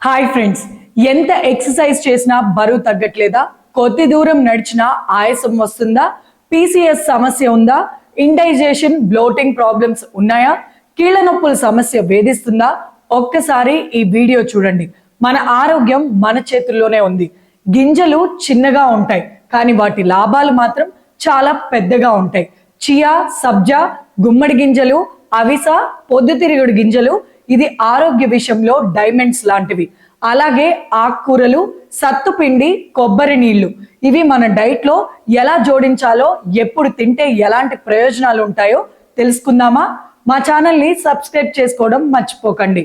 Hi friends ఎంత exercise చేసినా బరువు తగ్గట్లేదా? కొద్ది దూరం నడిచినా ఆయాసం వస్తుందా? పీసీఎస్ సమస్య ఉందా? ఇండైజేషన్ బ్లోటింగ్ ప్రాబ్లమ్స్ ఉన్నాయా? కీళ్ళ నొప్పుల సమస్య వేధిస్తుందా? ఒక్కసారి ఈ వీడియో చూడండి. మన ఆరోగ్యం మన చేతుల్లోనే ఉంది. గింజలు చిన్నగా ఉంటాయి కానీ వాటి లాభాలు మాత్రం చాలా పెద్దగా ఉంటాయి. చియా సబ్జా గుమ్మడి గింజలు అవిస పొద్దుతిరుగుడు గింజలు ఇది ఆరోగ్య విషయంలో డైమండ్స్ లాంటివి. అలాగే ఆకుకూరలు సత్తుపిండి కొబ్బరి నీళ్ళు ఇవి మన డైట్లో ఎలా జోడించాలో ఎప్పుడు తింటే ఎలాంటి ప్రయోజనాలు ఉంటాయో తెలుసుకుందామా? మా ఛానల్ని సబ్స్క్రైబ్ చేసుకోవడం మర్చిపోకండి.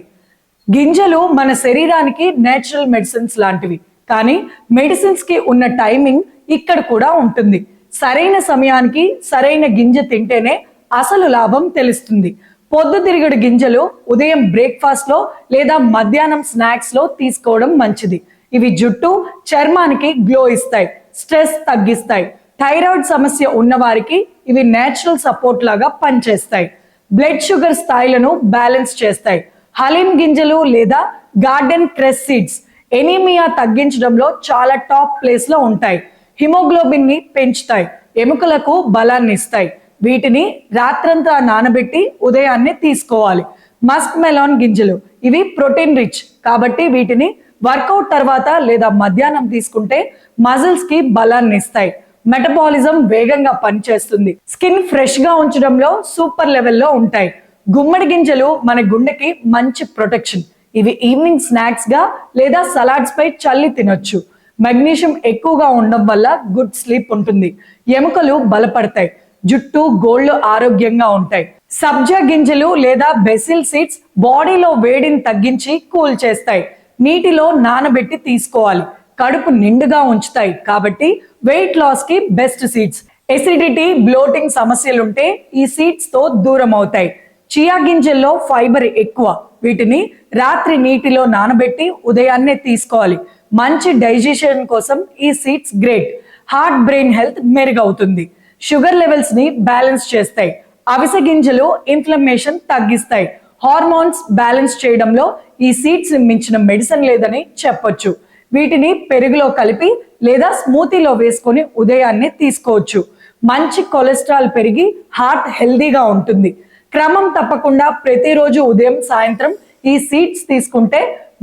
గింజలు మన శరీరానికి నేచురల్ మెడిసిన్స్ లాంటివి. కానీ మెడిసిన్స్కి ఉన్న టైమింగ్ ఇక్కడ కూడా ఉంటుంది. సరైన సమయానికి సరైన గింజ తింటేనే అసలు లాభం తెలుస్తుంది. పొద్దుతిరుగుడు గింజలు ఉదయం బ్రేక్ఫాస్ట్లో లేదా మధ్యాహ్నం స్నాక్స్లో తీసుకోవడం మంచిది. ఇవి జుట్టు చర్మానికి గ్లో ఇస్తాయి స్ట్రెస్ తగ్గిస్తాయి. థైరాయిడ్ సమస్య ఉన్నవారికి ఇవి నేచురల్ సపోర్ట్ లాగా పనిచేస్తాయి. బ్లడ్ షుగర్ స్థాయిలను బ్యాలెన్స్ చేస్తాయి. హలీం గింజలు లేదా గార్డెన్ క్రెస్ సీడ్స్ ఎనీమియా తగ్గించడంలో చాలా టాప్ ప్లేస్లో ఉంటాయి. హిమోగ్లోబిన్ని పెంచుతాయి. ఎముకలకు బలాన్ని ఇస్తాయి వీటిని రాత్రంతా నానబెట్టి ఉదయాన్నే తీసుకోవాలి. మస్క్ మెలాన్ గింజలు. ఇవి ప్రోటీన్ రిచ్. కాబట్టి వీటిని వర్కౌట్ తర్వాత లేదా మధ్యాహ్నం తీసుకుంటే మజిల్స్కి బలాన్ని ఇస్తాయి. మెటబాలిజం వేగంగా పనిచేస్తుంది. స్కిన్ ఫ్రెష్గా ఉంచడంలో సూపర్ లెవెల్లో ఉంటాయి. గుమ్మడి గింజలు మన గుండెకి మంచి ప్రొటెక్షన్. ఇవి ఈవినింగ్ స్నాక్స్గా లేదా సలాడ్స్ పై చల్లి తినొచ్చు. మెగ్నీషియం ఎక్కువగా ఉండడం వల్ల గుడ్ స్లీప్ ఉంటుంది. ఎముకలు బలపడతాయి. జుట్టు గోళ్ళు ఆరోగ్యంగా ఉంటాయి. సబ్జా గింజలు లేదా బెసిల్ సీడ్స్ బాడీలో వేడిని తగ్గించి కూల్ చేస్తాయి. నీటిలో నానబెట్టి తీసుకోవాలి. కడుపు నిండుగా ఉంచుతాయి. కాబట్టి వెయిట్ లాస్కి బెస్ట్ సీడ్స్. ఎసిడిటీ బ్లోటింగ్ సమస్యలుంటే ఈ సీడ్స్తో దూరం అవుతాయి చియా గింజల్లో ఫైబర్ ఎక్కువ. వీటిని రాత్రి నీటిలో నానబెట్టి ఉదయాన్నే తీసుకోవాలి. మంచి డైజెషన్ కోసం ఈ seeds great. Heart brain health మెరుగవుతుంది. షుగర్ లెవెల్స్ని బ్యాలెన్స్ చేస్తాయి. అవిసె గింజలు ఇన్ఫ్లమేషన్ తగ్గిస్తాయి. హార్మోన్స్ బ్యాలెన్స్ చేయడంలో ఈ సీడ్స్ మించిన మెడిసిన్ లేదని చెప్పొచ్చు. వీటిని పెరుగులో కలిపి లేదా స్మూతీలో వేసుకొని ఉదయాన్నే తీసుకోవచ్చు. మంచి కొలెస్ట్రాల్ పెరిగి హార్ట్ హెల్దీగా ఉంటుంది. క్రమం తప్పకుండా ప్రతిరోజు ఉదయం సాయంత్రం ఈ సీడ్స్ తీసుకుంటే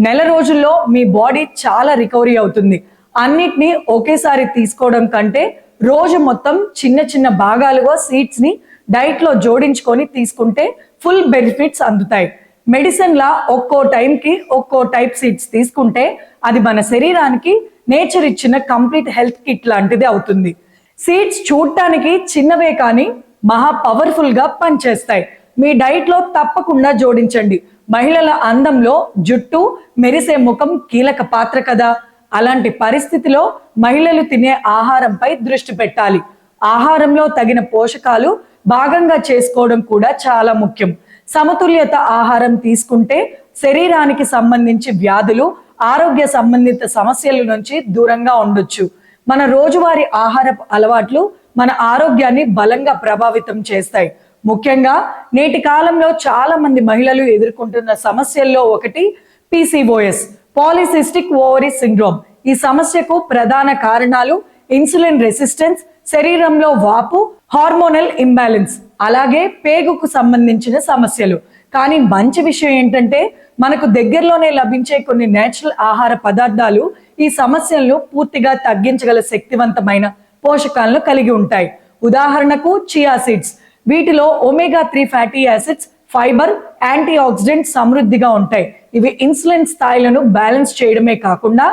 నెల రోజుల్లో మీ బాడీ చాలా రికవరీ అవుతుంది. అన్నిటినీ ఒకేసారి తీసుకోవడం కంటే రోజు మొత్తం చిన్న చిన్న భాగాలుగా సీడ్స్ని డైట్లో జోడించుకొని తీసుకుంటే ఫుల్ బెనిఫిట్స్ అందుతాయి. మెడిసిన్ లా ఒక్కో టైంకి ఒక్కో టైప్ సీడ్స్ తీసుకుంటే అది మన శరీరానికి నేచర్ ఇచ్చిన కంప్లీట్ హెల్త్ కిట్ లాంటిది అవుతుంది. సీడ్స్ చూడటానికి చిన్నవే కానీ మహా పవర్ఫుల్గా పనిచేస్తాయి. మీ డైట్లో తప్పకుండా జోడించండి. మహిళల అందంలో జుట్టు మెరిసే ముఖం కీలక పాత్ర కదా. అలాంటి పరిస్థితిలో మహిళలు తినే ఆహారంపై దృష్టి పెట్టాలి. ఆహారంలో తగిన పోషకాలు భాగంగా చేసుకోవడం కూడా చాలా ముఖ్యం. సమతుల్యత ఆహారం తీసుకుంటే శరీరానికి సంబంధించి వ్యాధులు ఆరోగ్య సంబంధిత సమస్యల నుంచి దూరంగా ఉండొచ్చు. మన రోజువారీ ఆహార అలవాట్లు మన ఆరోగ్యాన్ని బలంగా ప్రభావితం చేస్తాయి. ముఖ్యంగా నేటి కాలంలో చాలా మంది మహిళలు ఎదుర్కొంటున్న సమస్యల్లో ఒకటి పీసీఓఎస్. Polycystic ovary syndrome. ఈ సమస్యకు ప్రధాన కారణాలు ఇన్సులిన్ రెసిస్టెన్స్ శరీరంలో వాపు హార్మోనల్ ఇంబ్యాలెన్స్ అలాగే పేగుకు సంబంధించిన సమస్యలు. కానీ మంచి విషయం ఏంటంటే మనకు దగ్గరలోనే లభించే కొన్ని నేచురల్ ఆహార పదార్థాలు ఈ సమస్యలను పూర్తిగా తగ్గించగల శక్తివంతమైన పోషకాలను కలిగి ఉంటాయి. ఉదాహరణకు చియా సీడ్స్. వీటిలో omega three fatty acids fibre antioxidant సమృద్ధిగా ఉంటాయి. ఇవి ఇన్సులిన్ స్థాయిలను బ్యాలెన్స్ చేయడమే కాకుండా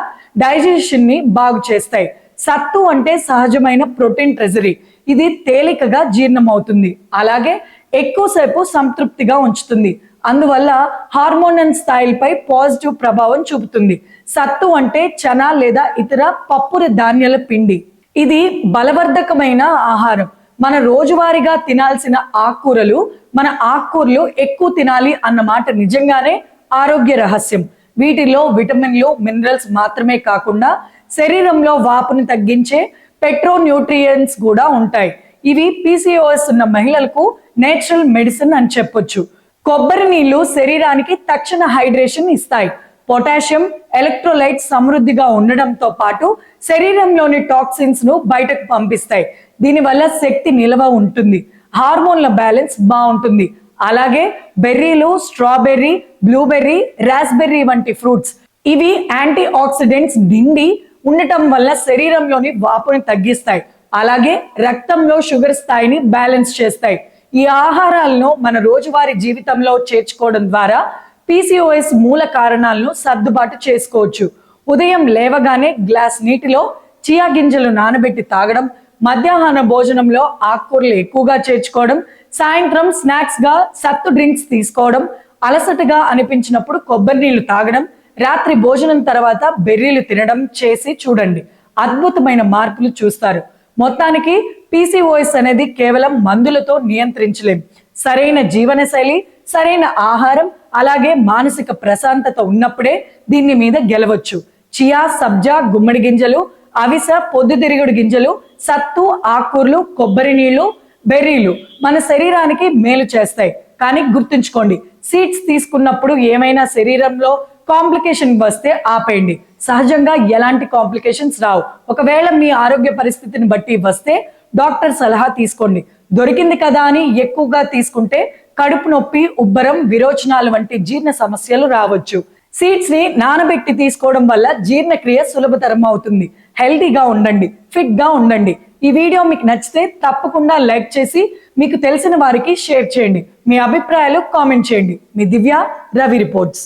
డైజెషన్ని బాగు చేస్తాయి. సత్తు అంటే సహజమైన ప్రోటీన్ ట్రెజరీ. ఇది తేలికగా జీర్ణమవుతుంది. అలాగే ఎక్కువసేపు సంతృప్తిగా ఉంచుతుంది. అందువల్ల హార్మోనల్ స్థాయిలపై పాజిటివ్ ప్రభావం చూపుతుంది. సత్తు అంటే చనా లేదా ఇతర పప్పుర ధాన్యాల పిండి. ఇది బలవర్ధకమైన ఆహారం. మన రోజువారీగా తినాల్సిన ఆకుకూరలు మన ఆకుకూరలు ఎక్కువ తినాలి అన్న మాట నిజంగానే ఆరోగ్య రహస్యం. వీటిలో విటమిన్లు మినరల్స్ మాత్రమే కాకుండా శరీరంలో వాపుని తగ్గించే పెట్రో న్యూట్రియన్స్ కూడా ఉంటాయి. ఇవి పీసీఓఎస్ ఉన్న మహిళలకు నేచురల్ మెడిసిన్ అని చెప్పొచ్చు. కొబ్బరి నీళ్ళు శరీరానికి తక్షణ హైడ్రేషన్ ఇస్తాయి. పొటాషియం ఎలక్ట్రోలైట్ సమృద్ధిగా ఉండడంతో పాటు శరీరంలోని టాక్సిన్స్ను బయటకు పంపిస్తాయి. దీనివల్ల శక్తి నిల్వ ఉంటుంది. హార్మోన్ల బ్యాలెన్స్ బాగుంటుంది. అలాగే బెర్రీలు స్ట్రాబెర్రీ బ్లూబెర్రీ రాస్బెర్రీ వంటి ఫ్రూట్స్ ఇవి యాంటీ ఆక్సిడెంట్స్ నిండి ఉండటం వల్ల శరీరంలోని వాపుని తగ్గిస్తాయి. అలాగే రక్తంలో షుగర్ స్థాయిని బ్యాలెన్స్ చేస్తాయి. ఈ ఆహారాలను మన రోజువారీ జీవితంలో చేర్చుకోవడం ద్వారా పీసీఓఎస్ మూల కారణాలను సర్దుబాటు చేసుకోవచ్చు. ఉదయం లేవగానే గ్లాస్ నీటిలో చియా గింజలు నానబెట్టి తాగడం మధ్యాహ్న భోజనంలో ఆకుకూరలు ఎక్కువగా చేర్చుకోవడం సాయంత్రం స్నాక్స్గా సత్తు డ్రింక్స్ తీసుకోవడం అలసటగా అనిపించినప్పుడు కొబ్బరి నీళ్ళు తాగడం రాత్రి భోజనం తర్వాత బెర్రీలు తినడం చేసి చూడండి. అద్భుతమైన మార్పులు చూస్తారు. మొత్తానికి పీసీఓఎస్ అనేది కేవలం మందులతో నియంత్రించలేం. సరైన జీవనశైలి సరైన ఆహారం అలాగే మానసిక ప్రశాంతత ఉన్నప్పుడే దీని మీద గెలవచ్చు. చియా సబ్జా గుమ్మడి గింజలు అవిస పొద్దుతిరుగుడు గింజలు సత్తు ఆకుకూరలు కొబ్బరి నీళ్ళు బెర్రీలు మన శరీరానికి మేలు చేస్తాయి. కానీ గుర్తుంచుకోండి సీడ్స్ తీసుకున్నప్పుడు ఏమైనా శరీరంలో కాంప్లికేషన్ వస్తే ఆపేయండి. సహజంగా ఎలాంటి కాంప్లికేషన్స్ రావు. ఒకవేళ మీ ఆరోగ్య పరిస్థితిని బట్టి వస్తే డాక్టర్ సలహా తీసుకోండి. దొరికింది కదా అని ఎక్కువగా తీసుకుంటే కడుపు నొప్పి ఉబ్బరం విరోచనాలు వంటి జీర్ణ సమస్యలు రావచ్చు. సీడ్స్ని నానబెట్టి తీసుకోవడం వల్ల జీర్ణక్రియ సులభతరం అవుతుంది. హెల్తీగా ఉండండి ఫిట్గా ఉండండి. ఈ వీడియో మీకు నచ్చితే తప్పకుండా లైక్ చేసి మీకు తెలిసిన వారికి షేర్ చేయండి. మీ అభిప్రాయాలు కామెంట్ చేయండి. మీ దివ్య రవి రిపోర్ట్స్.